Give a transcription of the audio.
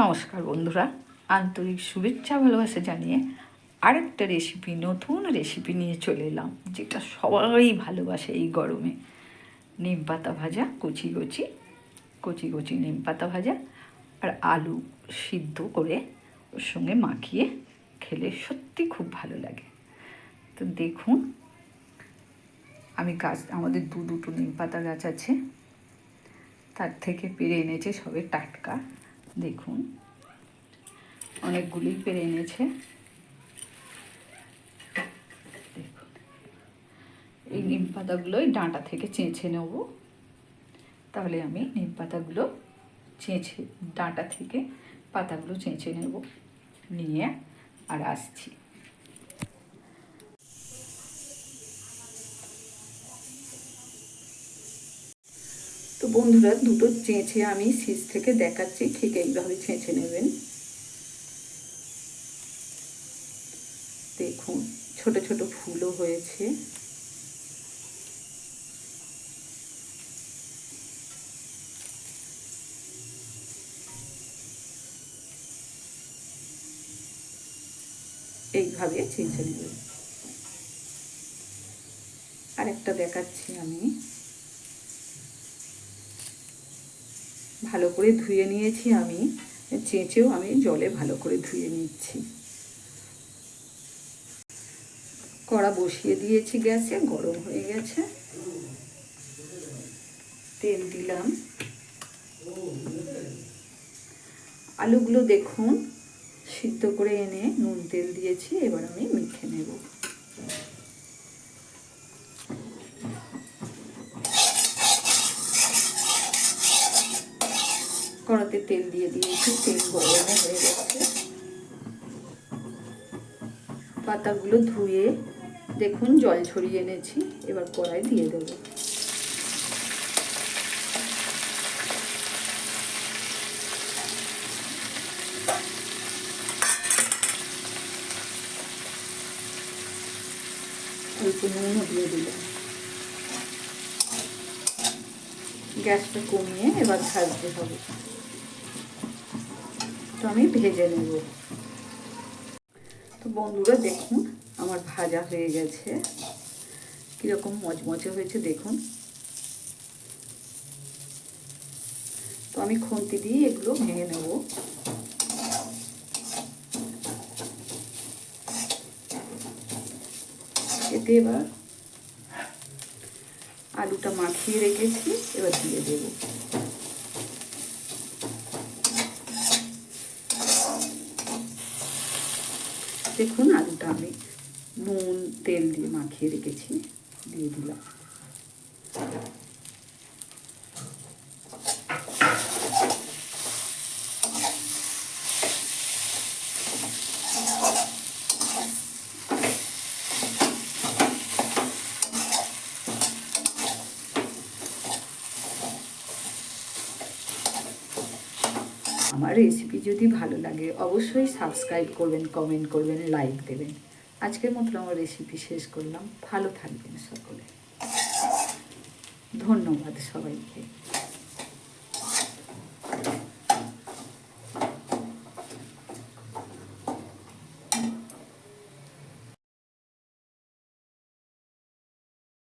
নমস্কার বন্ধুরা, আন্তরিক শুভেচ্ছা ভালোবাসা জানিয়ে আরেকটা রেসিপি নতুন রেসিপি নিয়ে চলে এলাম, যেটা সবাই ভালোবাসে এই গরমে। নিম পাতা ভাজা, কচি কচি কচি কচি নিম পাতা ভাজা আর আলু সিদ্ধ করে ওর সঙ্গে মাখিয়ে খেলে সত্যি খুব ভালো লাগে। তো দেখুন, আমি গাছ, আমাদের দু দুটো নিম পাতা গাছ আছে, তার থেকে পেরে এনেছে সবে টাটকা। দেখুন। অনেকগুলি পেরে এনেছে। দেখুন। এই নিম পাতাগুলোই ডাঁটা থেকে চেঁচে নেব। তাহলে আমি নিম পাতাগুলো চেঁচে, ডাঁটা থেকে পাতাগুলো চেঁচে নেব। নিয়ে আর আসছি। বন্ধুরা, দুটো চেঁচে আমি শীষ থেকে দেখাচ্ছি। ঠিক এইভাবে চেঁচে নেবেন। দেখুন, ছোট ছোট ফুলও হয়েছে। এইভাবে চেঁচে নেবেন। আরেকটা দেখাচ্ছি আমি। ভালো করে ধুয়ে নিয়েছি আমি। চেঁচেও আমি জলে ভালো করে ধুয়ে নিচ্ছি। কড়া বসিয়ে দিয়েছি গ্যাসে, গরম হয়ে গেছে। তেল দিলাম। আলুগুলো দেখুন, সিদ্ধ করে এনে নুন তেল দিয়েছি, এবার আমি মেখে নেব। কড়াতে তেল দিয়ে দিয়েছি, তেল গরম হয়ে গেছে। পাতাগুলো ধুয়ে দেখুন জল ছড়িয়ে এনেছি, এবার কড়াই দিয়ে দেব। অল্প নুনও দিয়ে দিলাম গ্যাসটা কমিয়ে এবার ভাজতে হবে। তো আমি ভেজে নেব। তো বন্ধুরা, দেখুন, আমার ভাজা হয়ে গেছে। কীরকম মচমচে হয়েছে, দেখুন। তো আমি খুন্তি দিয়ে এগুলো ভেঙে নেব। এতে এবার আলুটা মাখিয়ে রেখেছি, এবার দিয়ে দেব। দেখুন আলুটা আমি নুন, তেল দিয়ে মাখিয়ে রেখেছি, দিয়ে দিলাম। আমার রেসিপি যদি ভালো লাগে, অবশ্যই সাবস্ক্রাইব করবেন কমেন্ট করবেন লাইক দেবেন। আজকের মতো আমার রেসিপি শেষ করলাম। ভালো থাকবেন সকলে। ধন্যবাদ সবাইকে।